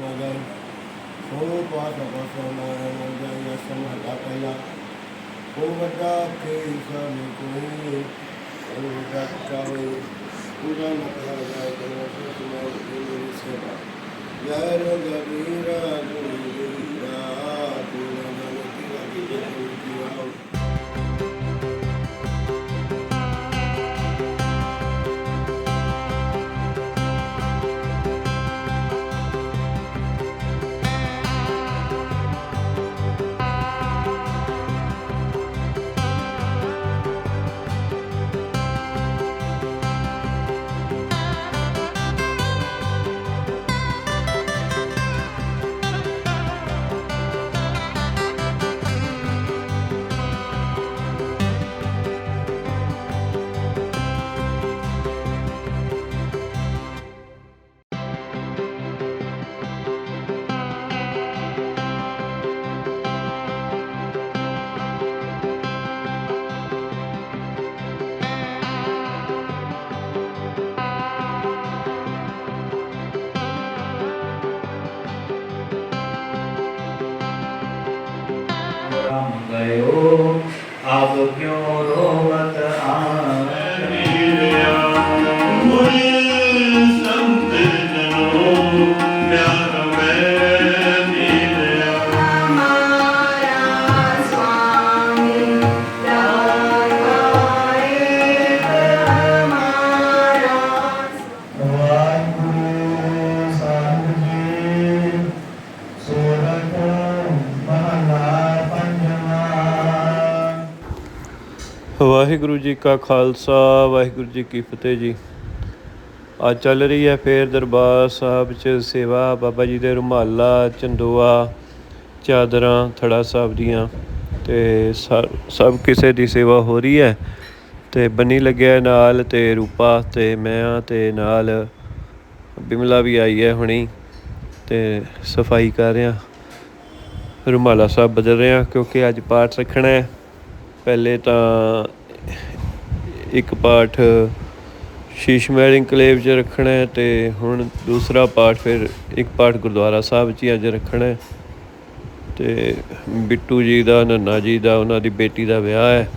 ਨਾ ਜਾਏ ਸੋ ਪਾਸ ਪਾਸੋਂ ਨਾ ਨਾ ਜਾਏ ਸਮਝਦਾ ਪਹਿਲਾ ਉਹ ਵੱਡਾ ਕੇ ਸਭ ਕੋਈ ਉਹ ਵੱਡਾ ਚਾਵੇ ਪੂਰਾ ਨਾ ਕਾ ਖਾਲਸਾ, ਵਾਹਿਗੁਰੂ ਜੀ ਕੀ ਫਤਿਹ ਜੀ। ਅੱਜ ਚੱਲ ਰਹੀ ਹੈ ਫੇਰ ਦਰਬਾਰ ਸਾਹਿਬ 'ਚ ਸੇਵਾ। ਬਾਬਾ ਜੀ ਦੇ ਰੁਮਾਲਾ, ਚੰਦੋਆ, ਚਾਦਰਾਂ, ਥੜਾ ਸਾਹਿਬ ਦੀਆਂ ਤੇ ਸਭ ਕਿਸੇ ਦੀ ਸੇਵਾ ਹੋ ਰਹੀ ਹੈ। ਤੇ ਬੰਨੀ ਲੱਗਿਆ ਨਾਲ ਤੇ ਰੂਪਾ ਤੇ ਮੈਂ ਆ ਤੇ ਨਾਲ ਬਿਮਲਾ ਵੀ ਆਈ ਹੈ ਹੁਣੀ ਤੇ ਸਫ਼ਾਈ ਕਰ ਰਿਹਾ। ਰੁਮਾਲਾ ਸਾਹਿਬ ਬਦਲ ਰਿਹਾ ਕਿਉਂਕਿ ਅੱਜ ਪਾਠ ਰੱਖਣਾ ਹੈ। ਪਹਿਲੇ ਤਾਂ ਇੱਕ ਪਾਠ ਸ਼ੀਸ਼ ਮਹਿਲ ਇਨਕਲੇਵ 'ਚ ਰੱਖਣਾ ਹੈ ਤੇ ਹੁਣ ਦੂਸਰਾ ਪਾਠ ਫਿਰ ਇੱਕ ਪਾਠ ਗੁਰਦੁਆਰਾ ਸਾਹਿਬ 'ਚ ਹੀ ਅੱਜ ਰੱਖਣਾ ਹੈ। ਤੇ ਬਿੱਟੂ ਜੀ ਦਾ, ਨੰਨਾ ਜੀ ਦਾ, ਉਹਨਾਂ ਦੀ ਬੇਟੀ ਦਾ ਵਿਆਹ ਹੈ।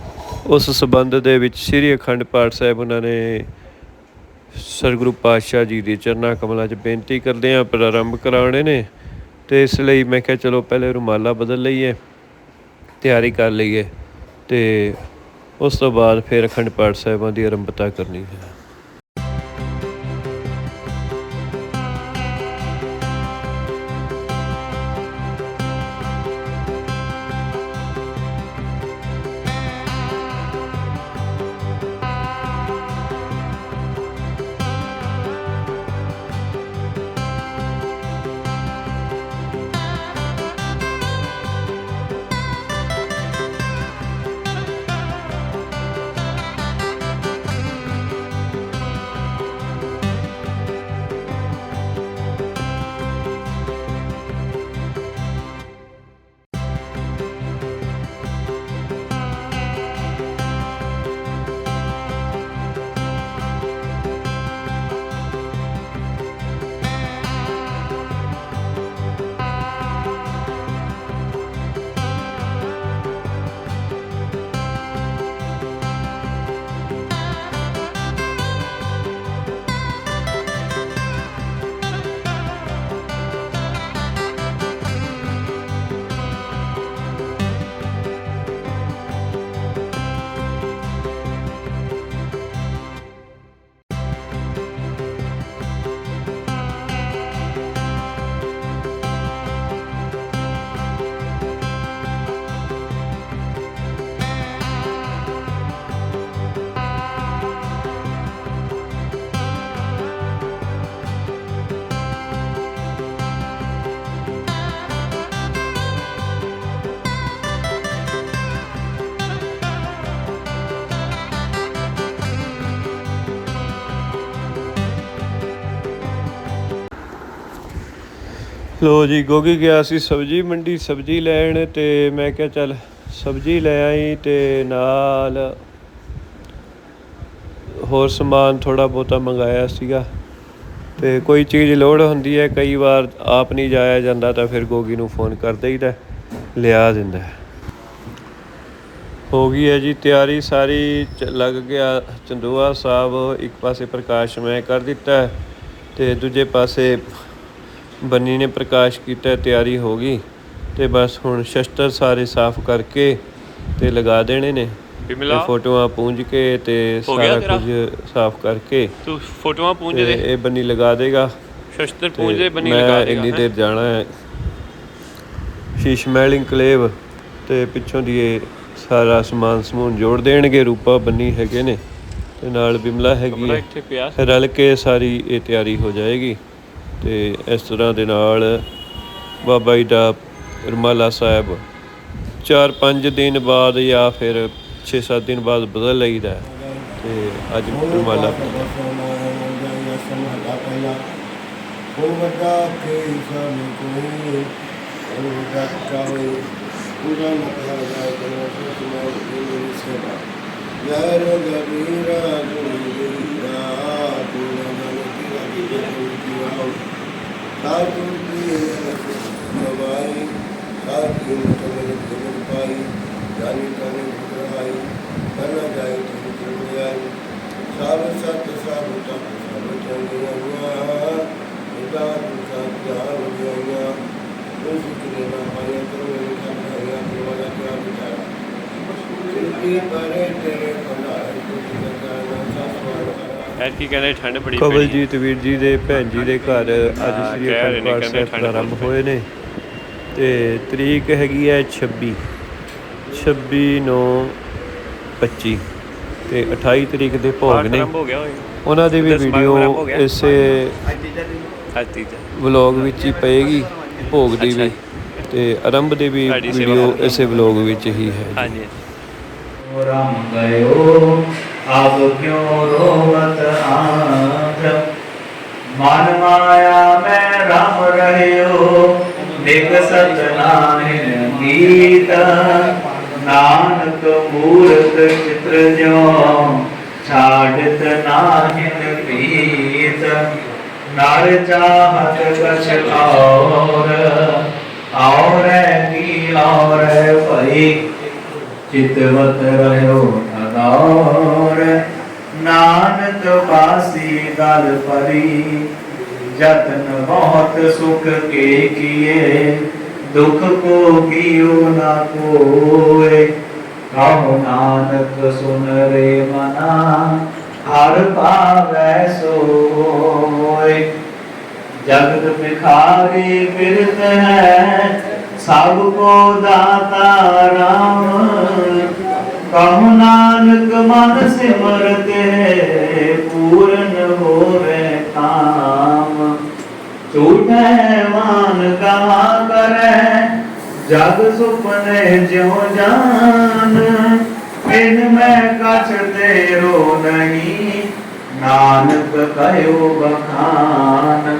ਉਸ ਸਬੰਧ ਦੇ ਵਿੱਚ ਸ੍ਰੀ ਅਖੰਡ ਪਾਠ ਸਾਹਿਬ ਉਹਨਾਂ ਨੇ ਸਰਗੁਰੂ ਪਾਤਸ਼ਾਹ ਜੀ ਦੀ ਚਰਨਾ ਕਮਲਾਂ 'ਚ ਬੇਨਤੀ ਕਰਦੇ ਆ ਪ੍ਰਾਰੰਭ ਕਰਾਉਣੇ ਨੇ। ਤੇ ਇਸ ਲਈ ਮੈਂ ਕਿਹਾ, ਚਲੋ ਪਹਿਲੇ ਰੁਮਾਲਾ ਬਦਲ ਲਈਏ, ਤਿਆਰੀ ਕਰ ਲਈਏ। ਤੇ ਉਸ ਤੋਂ ਬਾਅਦ ਫਿਰ ਅਖੰਡ ਪਾਠ ਸਾਹਿਬਾਂ ਦੀ ਆਰੰਭਤਾ ਕਰਨੀ ਹੈ। ਲੋ ਜੀ, ਗੋਗੀ ਗਿਆ ਸੀ ਸਬਜੀ ਮੰਡੀ, ਸਬਜੀ ਲੈਣ ਤੇ ਮੈਂ ਕਿਹਾ ਚੱਲ ਸਬਜੀ ਲੈ ਆਈ ਤੇ ਨਾਲ ਹੋਰ ਸਮਾਨ ਥੋੜਾ ਬਹੁਤਾ ਮੰਗਾਇਆ ਸੀਗਾ। ਤੇ ਕੋਈ ਚੀਜ਼ ਲੋੜ ਹੁੰਦੀ ਹੈ, ਕਈ ਵਾਰ ਆਪ ਨਹੀਂ ਜਾਇਆ ਜਾਂਦਾ ਤਾਂ ਫਿਰ ਗੋਗੀ ਨੂੰ ਫੋਨ ਕਰ ਦੇਈਦਾ, ਲਿਆ ਦਿੰਦਾ ਹੋ ਗਈ ਹੈ ਜੀ, ਤਿਆਰੀ ਸਾਰੀ ਚ- ਲੱਗ ਗਿਆ, ਚੰਦੋਆ ਸਾਹਿਬ ਇੱਕ ਪਾਸੇ ਪ੍ਰਕਾਸ਼ ਮੈਂ ਕਰ ਦਿੱਤਾ ਹੈ ਤੇ ਦੂਜੇ ਪਾਸੇ ਬੰਨੀ ਨੇ ਪ੍ਰਕਾਸ਼ ਕੀਤਾ ਤਿਆਰੀ ਹੋ ਗਈ ਤੇ ਬਸ ਹੁਣ ਸ਼ਸਤਰ ਸਾਰੇ ਸਾਫ਼ ਕਰਕੇ ਤੇ ਲਗਾ ਦੇਣੇ ਨੇ ਤੇ ਫੋਟੋਆਂ ਪੂੰਝ ਕੇ ਤੇ ਸਾਰਾ? ਕੁਝ ਸਾਫ਼ ਕਰਕੇ ਤੂੰ ਫੋਟੋਆਂ ਪੂੰਝ ਦੇ। ਇਹ ਬੰਨੀ ਲਗਾ ਦੇਗਾ। ਸ਼ਸਤਰ ਪੂੰਝ ਦੇ ਬੰਨੀ ਲਗਾ ਦੇਗਾ ਇੰਨੀ। ਦੇਰ ਜਾਣਾ ਹੈ। ਸ਼ੀਸ਼ ਮਹਿਲ ਇਨਕਲੇਵ ਤੇ ਪਿੱਛੋਂ ਦੀ ਇਹ ਸਾਰਾ ਸਮਾਨ ਸਮੂਨ ਜੋੜ ਦੇਣਗੇ। ਰੂਪਾ ਬੰਨੀ ਹੈਗੇ ਨੇ ਤੇ ਨਾਲ ਬਿਮਲਾ ਹੈਗੀ ਹੈ। ਰਲ ਕੇ ਸਾਰੀ ਇਹ ਤਿਆਰੀ ਹੋ ਜਾਏਗੀ। ਤੇ ਇਸ ਤਰ੍ਹਾਂ ਦੇ ਨਾਲ ਬਾਬਾ ਜੀ ਦਾ ਰਮਾਲਾ ਸਾਹਿਬ 4-5 ਦਿਨ ਬਾਅਦ ਜਾਂ ਫਿਰ 6-7 ਦਿਨ ਬਾਅਦ ਬਦਲ ਲਈਦਾ ਹੈ। ਤੇ ਅੱਜ ਰਮਾਲਾ ਕੋਈ ਵੱਡਾ ਕੇ ਸਾਨੂੰ ਕੋਈ ਕੋਈ ਵੱਡਾ ਕਾਵੇ ਪੂਰਾ ਮਤਿਆ ਜਾਏ ਕਰੋ ਸੋ ਮੈਂ ਸੇਵਾ। ਯਾਰ ਗਰੀਰਾ ਗੁਰੀਰਾ ਪੂਰਾ ਮਨ ਕੀ ਰਾਜੀ ਦੇ ਕੀ ਆਓ ਸਾਧੂ ਕੀ ਨਵਾਈ ਸਾਧੂ ਮਤਲਬ ਜਨ ਪਾਈ ਜਾਨੀ ਕਾਨੇ ਗੁਰਾਈ ਕਰਨਾ ਜਾਏ ਤੇ ਗੁਰਾਈ ਸਭ ਸਤ ਸਭ ਤਪ ਸਭ ਚੰਗਿਆਈਆਂ ਇਹਦਾ ਤੁਸਾਂ ਜਾਨ ਗਈਆਂ ਉਸ ਕਿਨੇ ਨਾ ਪਾਇਆ ਕਰੋ ਇਹ ਕਰਨਾ ਹੈ ਪ੍ਰਵਾਦਾ ਕਿਆ ਵਿਚਾਰ ਕਿਰਤੀ ਪਰੇ ਤੇਰੇ ਭੰਡਾਰ ਤੁਝ ਜਗਾਨਾ ਐਤ ਕਹਿੰਦੇ ਠੰਡ ਬੜੀ ਕਵਲਜੀਤ ਵੀਰ ਜੀ ਦੇ ਭੈਣ ਜੀ ਦੇ ਘਰ ਅੱਜ ਸ੍ਰੀ ਅਕਾਲ ਪਾਠ ਸਾਹਿਬ ਪ੍ਰਾਰੰਭ ਹੋਏ ਨੇ। ਤੇ ਤਰੀਕ ਹੈਗੀ ਹੈ 26 26 ਨੂੰ 25 ਤੇ 28 ਤਰੀਕ ਦੇ ਭੋਗ ਨੇ। ਉਹਨਾਂ ਦੀ ਵੀ ਵੀਡੀਓ ਇਸੇ ਵਲੌਗ ਵਿੱਚ ਹੀ ਪਏਗੀ ਭੋਗ ਦੀ ਵੀ। ਤੇ ਆਰੰਭ ਦੇ ਵੀ ਵੀਡੀਓ ਇਸੇ ਵਲੌਗ ਵਿੱਚ ਹੀ ਹੈ ਹਾਂਜੀ। ਰਾਮ ਗਇਓ ਆਪ ਕਿਉ ਰੋਵਤ ਆਂਧ ਮਨ ਮਾਇਆ ਮੈਂ ਰਾਮ ਰਹਿਓ ਦੇਖ ਸਤ ਨਾਹਿਨ ਗੀਤ। ਨਾਨਕ ਮੂਰਤ ਚਿਤ੍ਰ ਜਿਉ, ਛਾੜਤ ਨਾਹਿਨ ਪੀਤ ਨਾਰ ਚਾਹਤ ਕਛ ਔਰ ਔਰ ਕੀ ਔਰ ਭਈ, ਚਿਤਵਤ ਰਹਿਓ ਅਨੌਰ ਨਾਨਕ ਬਾਸੀ ਗਲ ਪਰੀ ਜਤਨ ਬਹੁਤ ਸੁਖ ਕੇ ਕੀਏ। ਦੁਖ ਕੋ ਕੀਓ ਨਾ ਕੋਏ। ਕਹੋ ਨਾਨਕ ਸੁਨ ਰੇ ਮਨਾ, ਹਰ ਪਾਵੈ ਸੋਏ। ਜਗਤ ਬਿਖਾਰੀ ਫਿਰਤ ਹੈ, ਸਭ ਕੋ ਦਾਤਾ ਰਾਮ ਕਹੋ ਨਾਨਕ ਸਿਮਰਤ ਪੂਰਨ ਹੋਵੇ ਕਾਮ। ਝੂਠੇ ਮਾਨ ਕਹਾ ਕਰੈ, ਜਗ ਸੁਪਨੇ ਜਿਉ ਜਾਨ। ਇਨ ਮੈਂ ਕਛ ਤੇਰੋ ਨਹੀਂ, ਨਾਨਕ ਕਹਿਓ ਬਖਾਨ।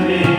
me.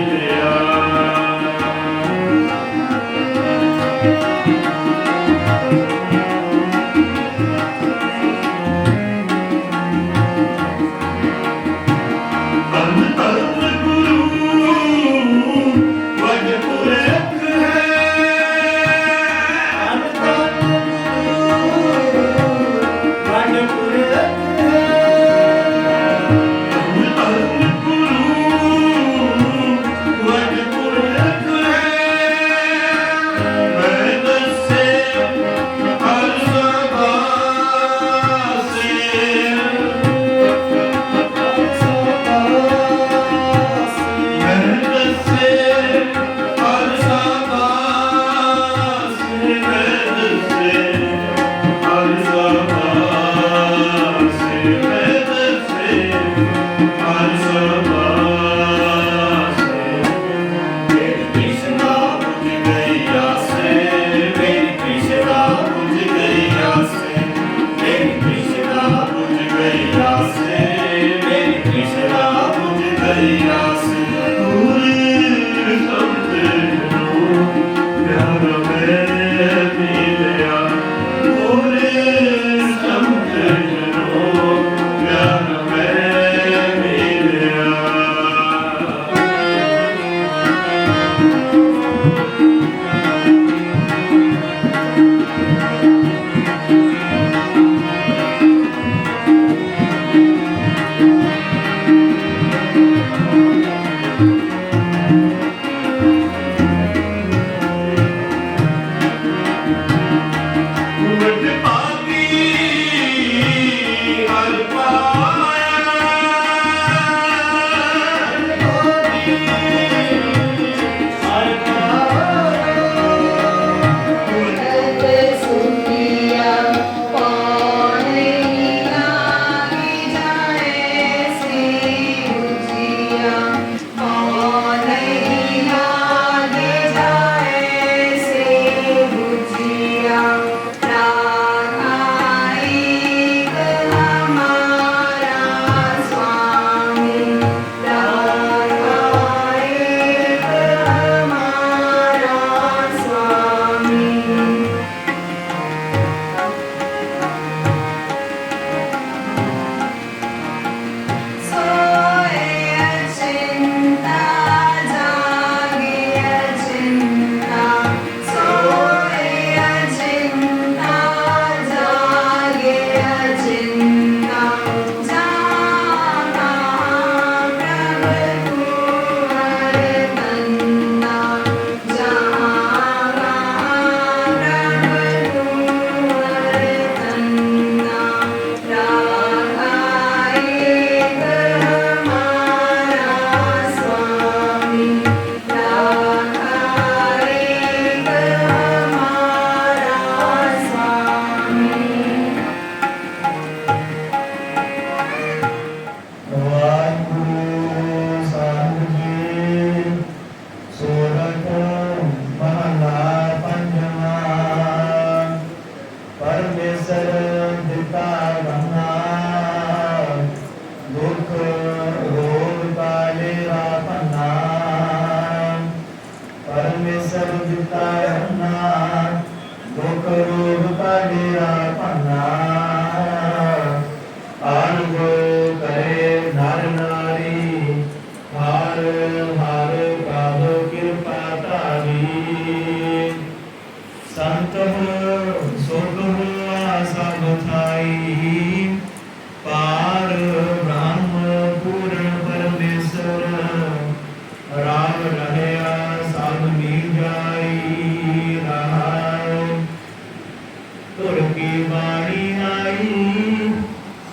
ਤੁਰ ਕੀ ਬਾਣੀ ਆਈ,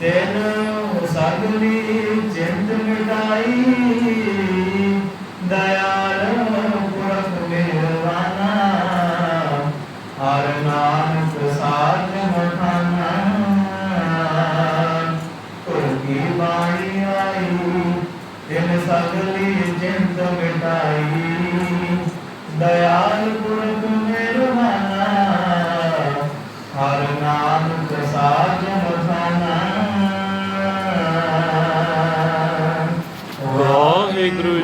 ਤੈਨੂੰ ਸਗਲੀ ਚਿੰਤ ਮਿਟਾਈ। ਦਇਆਲ ਪੁਰਖ ਮਿਹਰਬਾਨਾ ਹਰ ਨਾਮ ਪ੍ਰਸਾਦ ਮਖਾਨਾ। ਤੁਰ ਕੀ ਬਾਣੀ ਆਈ, ਤਿਨ ਸਗਲੀ ਚਿੰਤ ਮਿਟਾਈ। ਦਇਆਲ